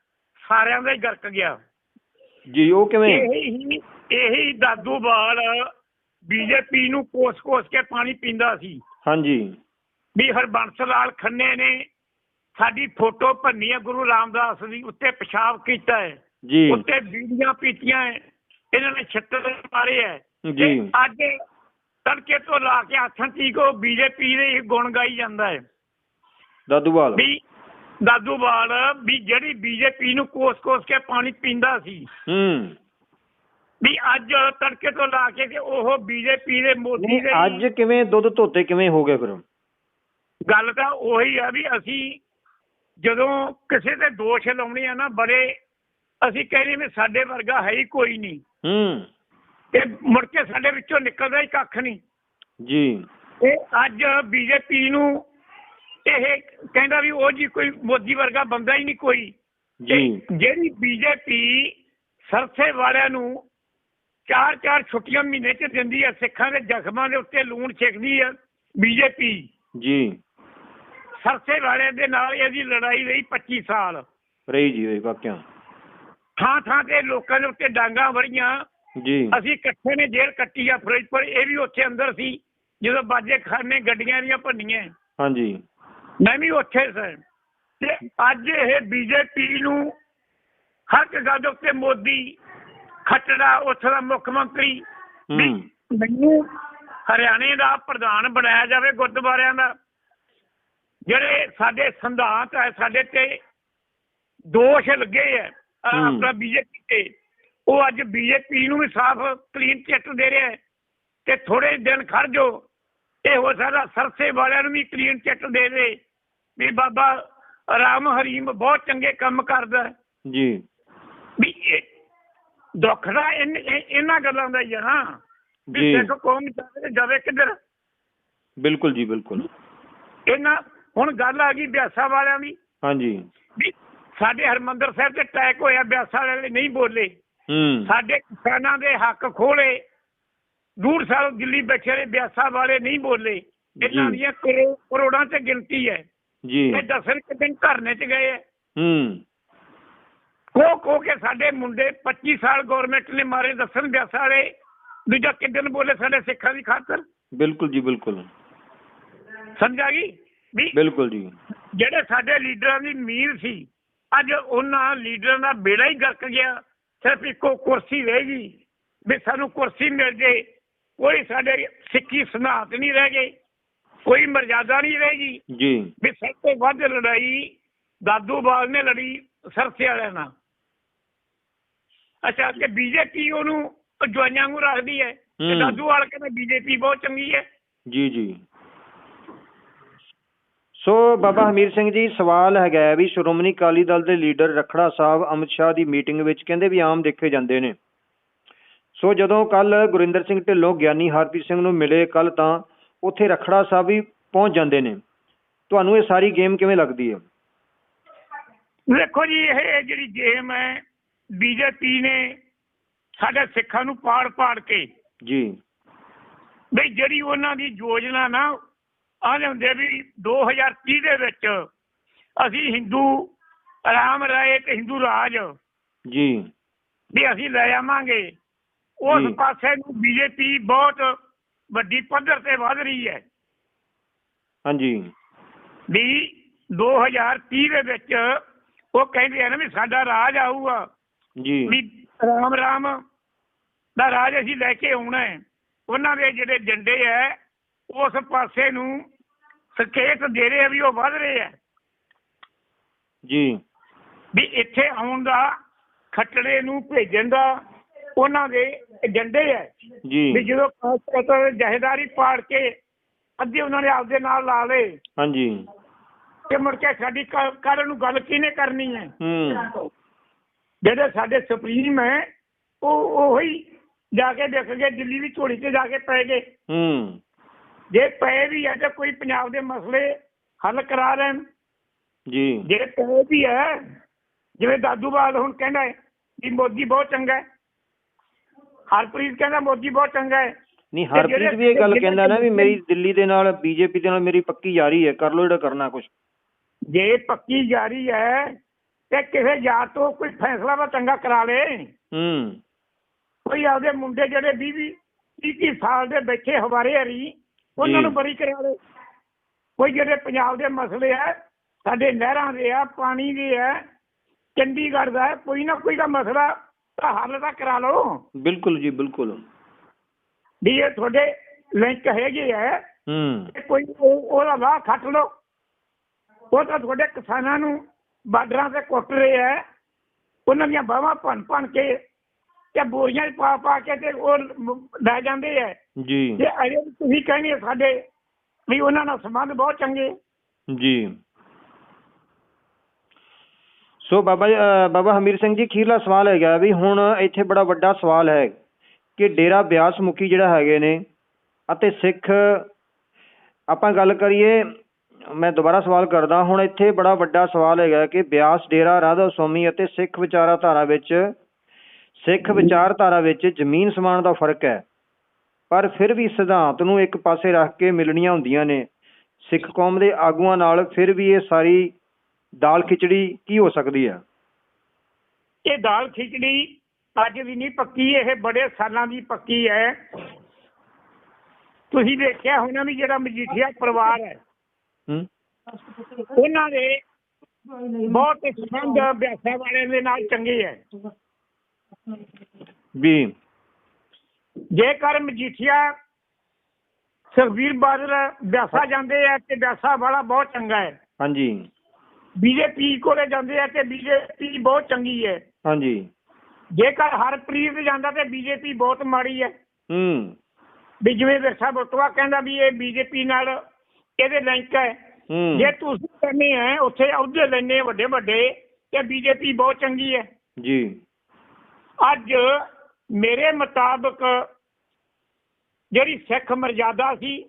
ਸਾਰਿਆਂ ਦਾ ਹੀ ਗਰਕ ਗਿਆ। ਜੀ ਉਹ ਕਿਵੇਂ? ਇਹੀ ਇਹੀ ਦਾਦੂਵਾਲ ਬੀਜੇਪੀ ਨੂੰ ਕੋਸ-ਕੋਸ ਕੇ ਪਾਣੀ ਪੀਂਦਾ ਸੀ। ਹਾਂਜੀ। ਵੀ ਹਰਬੰਸ ਲਾਲ ਖੰਨੇ ਨੇ ਸਾਡੀ ਫੋਟੋ ਭੰਨੀ ਹੈ ਗੁਰੂ ਰਾਮਦਾਸ ਦੀ ਉੱਤੇ ਪਿਸ਼ਾਬ ਕੀਤਾ ਹੈ। ਜੀ। ਉੱਤੇ ਬੀੜੀਆਂ ਪੀਤੀਆਂ ਹੈ ਇਹਨਾਂ ਨੇ ਛੱਤਰ ਮਾਰੇ ਹੈ। ਜੀ। ਅੱਜ ਤੜਕੇ ਤੋਂ ਲਾ ਕੇ ਹੱਥਾਂ ਤੀਕ ਉਹ ਬੀਜੇਪੀ ਦੇ ਗੁਣ ਗਾਈ ਜਾਂਦਾ ਹੈ। ਦਾਦੂਵਾਲ। ਵੀ ਦਾਦੂਵਾਲ ਵੀ ਜਿਹੜੀ ਬੀਜੇਪੀ ਨੂੰ ਕੋਸ-ਕੋਸ ਕੇ ਪਾਣੀ ਪੀਂਦਾ ਸੀ। ਹੂੰ। ਵੀ ਅੱਜ ਤੜਕੇ ਤੋਂ ਲਾ ਕੇ ਤੇ ਉਹ ਬੀਜੇਪੀ ਦੇ ਮੋਦੀ ਦੇ ਅੱਜ ਕਿਵੇਂ ਦੁੱਧ ਧੋਤੇ ਕਿਵੇਂ ਹੋ ਗਏ ਫਿਰ? ਗੱਲ ਤਾਂ ਉਹੀ ਆ ਵੀ ਅਸੀਂ ਜਦੋਂ ਕਿਸੇ ਤੇ ਦੋਸ਼ ਲਾਉਣੇ ਆ ਨਾ ਬੜੇ ਅਸੀਂ ਕਹਿੰਦੇ ਵੀ ਸਾਡੇ ਵਰਗਾ ਹੈ ਹੀ ਕੋਈ ਨਹੀਂ। ਹੂੰ। ਤੇ ਮੁੜ ਕੇ ਸਾਡੇ ਵਿੱਚੋਂ ਨਿਕਲਦਾ ਹੀ ਕੱਖ ਨਹੀਂ। ਜੀ। ਤੇ ਅੱਜ ਬੀਜੇਪੀ ਨੂੰ ਇਹ ਕਹਿੰਦਾ ਵੀ ਉਹ ਜੀ ਕੋਈ ਮੋਦੀ ਵਰਗਾ ਬੰਦਾ ਹੀ ਨਹੀਂ ਕੋਈ। ਜੀ। ਜਿਹੜੀ ਬੀਜੇਪੀ ਸਰਸੇ ਵਾਲਿਆਂ ਨੂੰ ਚਾਰ ਚਾਰ ਛੁੱਟੀਆਂ ਮਹੀਨੇ ਚ ਦਿੰਦੀ ਹੈ ਸਿੱਖਾਂ ਦੇ ਜ਼ਖਮਾਂ ਦੇ ਉੱਤੇ ਲੂਣ ਛਿੜਕਦੀ ਹੈ ਬੀਜੇਪੀ ਜੀ। ਸਰਸੇ ਵਾਲਿਆਂ ਦੇ ਨਾਲ ਇਹਦੀ ਲੜਾਈ ਰਹੀ 25 ਸਾਲ। ਰਹੀ ਜੀ ਇਹ ਵਾਕਿਆ। ਥਾਂ ਥਾਂ ਤੇ ਲੋਕਾਂ ਦੇ ਉੱਤੇ ਡਾਂਗਾ ਵੜੀਆਂ। ਜੀ। ਅਸੀਂ ਇਕੱਠੇ ਨੇ ਜੇਲ੍ਹ ਕੱਟੀ ਆ ਫਿਰੋਜ਼ਪੁਰ ਇਹ ਵੀ ਉੱਥੇ ਅੰਦਰ ਸੀ ਜਦੋਂ ਬਾਜੇ ਖਾਨੇ ਗੱਡੀਆਂ ਦੀਆਂ ਭੰਨੀਆਂ। ਹਾਂਜੀ। ਮੈਂ ਵੀ ਉੱਥੇ ਸਾਂ। ਤੇ ਅੱਜ ਇਹ ਬੀਜੇਪੀ ਨੂੰ ਹਰ ਇੱਕ ਗੱਲ ਉੱਤੇ ਮੋਦੀ ਖੱਟੜਾ ਉੱਥੇ ਦਾ ਮੁੱਖ ਮੰਤਰੀ ਮੈਨੂੰ ਹਰਿਆਣੇ ਦਾ ਪ੍ਰਧਾਨ ਬਣਾਇਆ ਜਾਵੇ ਗੁਰਦੁਆਰਿਆਂ ਦਾ। ਜਿਹੜੇ ਸਾਡੇ ਸੰਧਾਂਤ ਹੈ ਸਾਡੇ ਤੇ ਦੋਸ਼ ਲੱਗੇ ਹੈ। ਆਪਣਾ ਬੀਜੇਪੀ ਤੇ ਉਹ ਅੱਜ ਬੀਜੇਪੀ ਨੂੰ ਵੀ ਸਾਫ਼ ਕਲੀਨ ਚਿੱਟ ਦੇ ਰਿਹਾ ਹੈ ਤੇ ਥੋੜੇ ਦਿਨ ਖੜ ਜੋ ਇਹ ਹੋ ਸਕਦਾ ਸਰਸੇ ਵਾਲਿਆਂ ਨੂੰ ਵੀ ਕਲੀਨ ਚਿੱਟ ਦੇ ਦੇ ਵੀ ਬਾਬਾ ਰਾਮ ਹਰੀਮ ਬਹੁਤ ਚੰਗੇ ਕੰਮ ਕਰਦਾ। ਜੀ ਵੀ ਇਹ ਦੁੱਖ ਦਾ ਇਹਨਾਂ ਗੱਲਾਂ ਦਾ ਹੀ ਆ ਨਾ ਵੀ ਜੀ। ਸਿੱਖ ਕੌਮ ਜਾਵੇ ਕਿੱਧਰ ਬਿਲਕੁਲ ਜੀ ਬਿਲਕੁਲ ਇਹਨਾਂ ਹੁਣ ਗੱਲ ਆ ਗਈ ਬਿਆਸਾ ਵਾਲਿਆਂ ਦੀ। ਹਾਂਜੀ। ਸਾਡੇ ਹਰਮੰਦਰ ਸਾਹਿਬ ਤੇ ਅਟੈਕ ਹੋਇਆ ਬਿਆਸਾ ਵਾਲੇ ਨਹੀਂ ਬੋਲੇ। ਹੂੰ। ਸਾਡੇ ਕਿਸਾਨਾਂ ਦੇ ਹੱਕ ਖੋਲੇ। ਦੂਰ ਸਾਲ ਦਿੱਲੀ ਬੈਠੇ ਰਹੇ ਬਿਆਸਾ ਵਾਲੇ ਨਹੀਂ ਬੋਲੇ। ਇਹਨਾਂ। ਦੀਆਂ ਕਰੋ- ਕਰੋੜਾਂ ਚ ਗਿਣਤੀ ਹੈ। ਜੀ। ਇਹ ਦਸਨ ਕਿ ਦਿਨ ਧਰਨੇ ਚ ਗਏ ਹੈ। ਹੂੰ। ਕੋ ਕੋ ਕੇ ਸਾਡੇ ਮੁੰਡੇ 25 ਸਾਲ ਗਵਰਨਮੈਂਟ ਨੇ ਮਾਰੇ ਦੱਸਣ ਬਿਆਸਾ ਵਾਲੇ। ਦੂਜਾ ਕਿਦਨ ਬੋਲੇ ਸਾਡੇ ਸਿੱਖਾਂ ਦੀ ਖਾਤਰ? ਬਿਲਕੁਲ ਜੀ ਬਿਲਕੁਲ। ਸਮਝਾ ਗਈ? ਵੀ ਬਿਲਕੁਲ ਜੀ। ਜਿਹੜੇ ਸਾਡੇ ਲੀਡਰਾਂ ਦੀ ਮੀਰ ਸੀ ਅੱਜ ਉਹਨਾਂ ਲੀਡਰਾਂ ਦਾ ਬੇੜਾ ਹੀ ਗਰਕ ਗਿਆ। ਸਿਰਫ ਇੱਕੋ ਕੁਰਸੀ ਰਹਿ ਗਈ ਵੀ ਸਾਨੂੰ ਕੁਰਸੀ ਮਿਲ ਜੇ। ਕੋਈ ਸਾਡੇ ਸਿੱਖੀ ਸਨਾਤ ਨਹੀਂ ਰਹਿ ਗਏ। ਕੋਈ ਮਰਜ਼ਾਦਾ ਨਹੀਂ ਰਹੇਗੀ ਜੀ। ਵੀ ਸਭ ਤੋਂ ਵੱਧ ਲੜਾਈ ਦਾਦੂ ਬਾਗ ਨੇ ਲੜੀ ਸਰਸੇ ਵਾਲਿਆਂ ਨਾਲ। ਅੱਛਾ ਕਿ ਬੀਜੇਪੀ ਉਹਨੂੰ ਜਵਾਈਆਂ ਨੂੰ ਰੱਖਦੀ ਹੈ। ਤੇ ਹੂੰ। ਦਾਦੂ ਵਾਲ ਕਹਿੰਦਾ ਬੀਜੇਪੀ ਬਹੁਤ ਚੰਗੀ ਹੈ। ਜੀ ਜੀ। ਸੋ ਬਾਬਾ ਹਮੀਰ ਸਿੰਘ ਜੀ ਸਵਾਲ ਹੈਗਾ ਹੈ ਵੀ ਸ਼੍ਰੋਮਣੀ ਅਕਾਲੀ ਦਲ ਦੇ ਲੀਡਰ ਰਖੜਾ ਸਾਹਿਬ ਅਮਿਤ ਸ਼ਾਹ ਦੀ ਮੀਟਿੰਗ ਵਿੱਚ ਕਹਿੰਦੇ ਵੀ ਆਮ ਦੇਖੇ ਜਾਂਦੇ ਨੇ। ਸੋ ਜਦੋਂ ਕੱਲ ਗੁਰਿੰਦਰ ਸਿੰਘ ਢਿੱਲੋਂ ਗਿਆਨੀ ਹਰਪ੍ਰੀਤ ਸਿੰਘ ਨੂੰ ਮਿਲੇ ਕੱਲ ਤਾਂ ਉੱਥੇ ਰਖੜਾ ਸਾਹਿਬ ਵੀ ਪਹੁੰਚ ਜਾਂਦੇ ਨੇ। ਤੁਹਾਨੂੰ ਇਹ ਸਾਰੀ ਗੇਮ ਕਿਵੇਂ ਲੱਗਦੀ ਹੈ? ਦੇਖੋ ਜੀ ਇਹ ਜਿਹੜੀ ਗੇਮ ਹੈ ਬੀਜੇਪੀ ਨੇ ਸਾਡੇ ਸਿੱਖਾਂ ਨੂੰ ਪਾੜ ਪਾੜ ਕੇ ਜੀ। ਬਈ ਜਿਹੜੀ ਉਹਨਾਂ ਦੀ ਯੋਜਨਾ ਨਾ ਆਂਦੇ ਹੁੰਦੇ ਵੀ 2030 ਦੇ ਵਿੱਚ ਅਸੀਂ ਹਿੰਦੂ ਰਾਮ ਰਾਏ ਤੇ ਹਿੰਦੂ ਰਾਜ ਜੀ। ਵੀ ਅਸੀਂ ਲੈ ਆਵਾਂਗੇ। ਉਸ। ਪਾਸੇ ਨੂੰ ਬੀਜੇਪੀ ਬਹੁਤ ਵੱਡੀ ਪੱਧਰ ਤੇ ਵਧ ਰਹੀ ਹੈ। ਹਾਂਜੀ। ਵੀ 2030 ਦੇ ਵਿੱਚ ਉਹ ਕਹਿੰਦੇ ਆ ਨਾ ਵੀ ਸਾਡਾ ਰਾਜ ਆਊਗਾ। ਜੀ। ਵੀ ਰਾਮ ਰਾਮ ਦਾ ਰਾਜ ਅਸੀਂ ਲੈ ਕੇ ਆਉਣਾ ਹੈ। ਉਹਨਾਂ ਦੇ ਜਿਹੜੇ ਝੰਡੇ ਹੈ ਉਸ ਪਾਸੇ ਨੂੰ ਸੰਕੇਤ ਦੇ ਰਹੇ ਆ ਵੀ ਉਹ ਵਧ ਰਹੇ ਆ। ਜੀ। ਵੀ ਇੱਥੇ ਆਉਣ ਦਾ ਖੱਟੜੇ ਨੂੰ ਭੇਜਣ ਦਾ ਉਹਨਾਂ ਦੇ ਏਜੰਡੇ ਵੀ ਜੀ। ਜਦੋਂ ਕਾਸਟਰ ਜਹੇਦਾਰੀ ਪਾੜ ਕੇ ਅੱਧੇ ਉਹਨਾਂ ਨੇ ਆਪਦੇ ਨਾਲ ਲਾ ਲਏ। ਹਾਂਜੀ। ਤੇ ਮੁੜ ਕੇ ਸਾਡੀ ਕੱਲ ਨੂੰ ਗੱਲ ਕਿਹਨੇ ਕਰਨੀ ਹੈ? ਹੂੰ। ਜਿਹੜੇ ਸਾਡੇ ਸੁਪਰੀਮ ਹੈ ਉਹ ਉਹੀ ਜਾ ਕੇ ਦੇਖ ਗਏ ਦਿੱਲੀ ਦੀ ਝੋਲੀ ਤੇ ਜਾ ਕੇ ਪੈ ਗਏ। ਹੂੰ। ਜੇ ਪਏ ਵੀ ਹੈ ਤਾਂ ਕੋਈ ਪੰਜਾਬ ਦੇ ਮਸਲੇ ਹੱਲ ਕਰਾ ਲੈਣ। ਜੀ। ਜੇ ਪਏ ਵੀ ਹੈ ਜਿਵੇਂ ਦਾਦੂਵਾਲ ਹੁਣ ਕਹਿੰਦਾ ਹੈ ਕਿ ਮੋਦੀ ਬਹੁਤ ਚੰਗਾ ਹੈ। ਹਰਪ੍ਰੀਤ ਕਹਿੰਦਾ ਮੋਦੀ ਬਹੁਤ ਚੰਗਾ ਹੈ। ਨਹੀਂ ਹਰਪ੍ਰੀਤ ਵੀ ਇਹ ਗੱਲ ਕਹਿੰਦਾ ਨਾ ਵੀ ਮੇਰੀ ਦਿੱਲੀ ਦੇ ਨਾਲ ਬੀਜੇਪੀ ਦੇ ਨਾਲ ਮੇਰੀ ਪੱਕੀ ਯਾਰੀ ਹੈ। ਕਰ ਲੋ ਜਿਹੜਾ ਕਰਨਾ ਕੁਝ ਜੇ ਪੱਕੀ ਜਾਰੀ ਹੈ ਤੇ ਕਿਸੇ ਯਾਰ ਤੋਂ ਕੋਈ ਫੈਸਲਾ ਤਾਂ ਚੰਗਾ ਕਰਾ ਲੇ। ਹੂੰ। ਕੋਈ ਆਪਦੇ ਮੁੰਡੇ ਜਿਹੜੇ 20 ਵੀਹ 30 ਸਾਲ ਦੇ ਬੈਠੇ ਹਵਾਰੇ ਹਰੀ ਉਹਨਾਂ। ਨੂੰ ਬਰੀ ਕਰਾ ਦੇ ਕੋਈ ਜਿਹੜੇ ਪੰਜਾਬ ਦੇ ਮਸਲੇ ਆ ਸਾਡੇ ਨਹਿਰਾਂ ਦੇ ਆ ਪਾਣੀ ਦੇ ਆ ਚੰਡੀਗੜ੍ਹ ਦਾ ਕੋਈ ਨਾ ਕੋਈ ਦਾ ਮਸਲਾ ਤਾਂ ਹੱਲ ਤਾਂ ਕਰਾ ਲਓ। ਬਿਲਕੁਲ ਜੀ ਬਿਲਕੁਲ। ਵੀ ਇਹ ਤੁਹਾਡੇ ਲਿੰਕ ਹੈਗੇ ਆ ਹੂੰ। ਕੋਈ ਉਹ- ਉਹਦਾ ਵਾਹ ਖੱਟ ਲਓ। ਉਹ ਤਾਂ ਤੁਹਾਡੇ ਕਿਸਾਨਾਂ ਨੂੰ ਬਾਰਡਰਾਂ ਤੇ ਕੁੱਟ ਰਹੇ ਆ। ਉਹਨਾਂ ਦੀਆਂ ਬਾਹਾਂ ਭੰਨ ਭੰਨ ਕੇ ਤੇ ਬੋਰੀਆਂ 'ਚ ਪਾ ਪਾ ਕੇ ਤੇ ਉਹ ਲੈ ਜਾਂਦੇ ਆ। ਜੀ। ਤੇ ਅਜੇ ਵੀ ਤੁਸੀਂ ਕਹਿੰਦੇ ਸਾਡੇ ਵੀ ਉਹਨਾਂ ਨਾਲ ਸੰਬੰਧ ਬਹੁਤ ਚੰਗੇ। ਜੀ। ਸੋ ਬਾਬਾ ਜੀ, ਅਹ ਬਾਬਾ ਹਮੀਰ ਸਿੰਘ ਜੀ ਖੀਰਲਾ ਸਵਾਲ ਹੈਗਾ ਵੀ ਹੁਣ ਇੱਥੇ ਬੜਾ ਵੱਡਾ ਸਵਾਲ ਹੈ ਕਿ ਡੇਰਾ ਬਿਆਸ ਮੁਖੀ ਜਿਹੜਾ ਹੈਗੇ ਨੇ ਅਤੇ ਸਿੱਖ ਆਪਾਂ ਗੱਲ ਕਰੀਏ ਮੈਂ ਦੁਬਾਰਾ ਸਵਾਲ ਕਰਦਾ ਹੁਣ ਇੱਥੇ ਬੜਾ ਵੱਡਾ ਸਵਾਲ ਹੈਗਾ ਕਿ ਬਿਆਸ ਡੇਰਾ ਰਾਧਾ ਸਵਾਮੀ ਅਤੇ ਸਿੱਖ ਵਿਚਾਰਧਾਰਾ ਵਿੱਚ ਸਿੱਖ ਵਿਚਾਰਧਾਰਾ ਵਿੱਚ ਜ਼ਮੀਨ ਸਮਾਨ ਦਾ ਫ਼ਰਕ ਹੈ। ਪਰ ਫਿਰ ਵੀ ਸਿਧਾਂਤ ਨੂੰ ਇੱਕ ਪਾਸੇ ਰੱਖ ਕੇ ਮਿਲਣੀਆਂ ਹੁੰਦੀਆਂ ਨੇ। ਸਿੱਖ ਕੌਮ ਦੇ ਆਗੂਆਂ ਨਾਲ ਫਿਰ ਵੀ ਇਹ ਸਾਰੀ ਦਾਲ ਖਿਚੜੀ ਕੀ ਹੋ ਸਕਦੀ ਹੈ? ਇਹ ਦਾਲ ਖਿਚੜੀ ਅੱਜ ਵੀ ਨਹੀਂ ਪੱਕੀ ਇਹ ਬੜੇ ਸਾਲਾਂ ਦੀ ਪੱਕੀ ਹੈ। ਤੁਸੀਂ ਦੇਖਿਆ ਹੋਣਾ ਵੀ ਜਿਹੜਾ ਮਜੀਠੀਆ ਪਰਿਵਾਰ ਹੈ। ਹੂੰ। ਉਹਨਾਂ ਦੇ ਬਹੁਤ ਸੰਬੰਧ ਬਿਆਸਾ ਵਾਲਿਆਂ ਦੇ ਨਾਲ ਚੰਗੇ ਹੈ। ਵੀ ਜੇਕਰ ਮਜੀਠੀਆ ਸੁਖਬੀਰ ਬਾਦਲ ਬਿਆਸਾ ਜਾਂਦੇ ਆ ਤੇ ਬਿਆਸਾ ਵਾਲਾ ਬਹੁਤ ਚੰਗਾ ਹੈ। ਹਾਂਜੀ। ਬੀਜੇਪੀ ਕੋਲੇ ਜਾਂਦੇ ਆ ਤੇ ਬੀਜੇਪੀ ਬਹੁਤ ਚੰਗੀ ਹੈ। ਹਾਂਜੀ। ਜੇਕਰ ਹਰਪ੍ਰੀਤ ਜਾਂਦਾ ਤੇ ਬੀਜੇਪੀ ਬਹੁਤ ਮਾੜੀ ਹੈ। ਹੂੰ। ਵੀ ਜਿਵੇਂ ਵਿਰਸਾ ਬਟਵਾ ਕਹਿੰਦਾ ਵੀ ਇਹ ਬੀਜੇਪੀ ਨਾਲ ਇਹਦੇ ਲਿੰਕ ਹੈ। ਹੂੰ। ਜੇ ਤੁਸੀਂ ਕਹਿੰਦੇ ਆ ਉੱਥੇ ਅਹੁਦੇ ਲੈਣੇ ਵੱਡੇ ਵੱਡੇ ਤੇ ਬੀਜੇਪੀ ਬਹੁਤ ਚੰਗੀ ਹੈ। ਜੀ। ਅੱਜ ਮੇਰੇ ਮੁਤਾਬਕ ਜਿਹੜੀ ਸਿੱਖ ਮਰਜ਼ਾਦਾ ਸੀ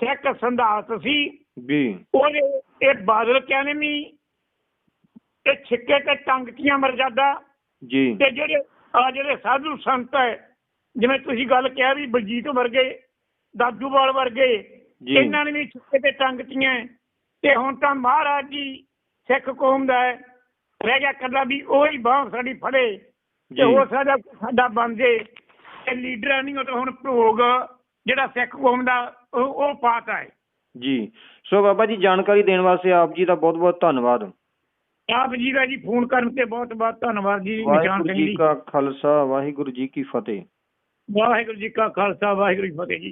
ਸਿੱਖ ਸੰਧਾਸ ਸੀ ਜੀ। ਉਹਦੇ ਇਹ ਬਾਦਲ ਕਹਿੰਦੇ ਇਹ ਛਿੱਕੇ ਤੇ ਟੰਗਤੀਆਂ ਮਰਜ਼ਾਦਾ। ਜੀ। ਤੇ ਜਿਹੜੇ ਆ ਜਿਹੜੇ ਸਾਧੂ ਸੰਤ ਹੈ ਜਿਵੇਂ ਤੁਸੀਂ ਗੱਲ ਕਿਹਾ ਵੀ ਬਲਜੀਤ ਵਰਗੇ ਦਾਦੂਵਾਲ ਵਰਗੇ। ਇਹਨਾਂ ਨੇ ਵੀ ਛਿੱਕੇ ਤੇ ਟੰਗਤੀਆਂ ਤੇ ਹੁਣ ਤਾਂ ਮਹਾਰਾਜ ਜੀ ਸਿੱਖ ਕੌਮ ਦਾ ਹੈ। ਰਹਿ ਗਿਆ ਕੱਲਾ ਵੀ ਉਹ ਹੀ ਬਾਹ ਸਾਡੀ ਫੜੇ। ਤੇ ਉਹ ਸਾਡਾ ਸਾਡਾ ਬਣ ਜੇ ਤੇ ਲੀਡਰਾਂ ਨਹੀਂ ਉਹ ਤਾਂ ਹੁਣ ਭੋਗ ਜਿਹੜਾ ਸਿੱਖ ਕੌਮ ਦਾ ਉਹ ਉਹ ਪਾਤਾ ਹੈ। ਜੀ। ਸੋ ਬਾਬਾ ਜੀ ਜਾਣਕਾਰੀ ਦੇਣ ਵਾਸਤੇ ਆਪ ਜੀ ਦਾ ਬਹੁਤ ਬਹੁਤ ਧੰਨਵਾਦ। ਆਪ ਜੀ ਦਾ ਜੀ ਫੋਨ ਕਰਨ ਤੇ ਬਹੁਤ ਬਹੁਤ ਧੰਨਵਾਦ ਜੀ ਨਿਸ਼ਾਨ ਵਾਹਿਗੁਰੂ ਸਿੰਘ ਜੀ ਜੀ। ਕਾ ਖਾਲਸਾ ਵਾਹਿਗੁਰੂ ਜੀ ਕੀ ਫਤਿਹ। ਵਾਹਿਗੁਰੂ ਜੀ ਕਾ ਖਾਲਸਾ ਵਾਹਿਗੁਰੂ ਜੀ ਕੀ ਫਤਿਹ ਜੀ।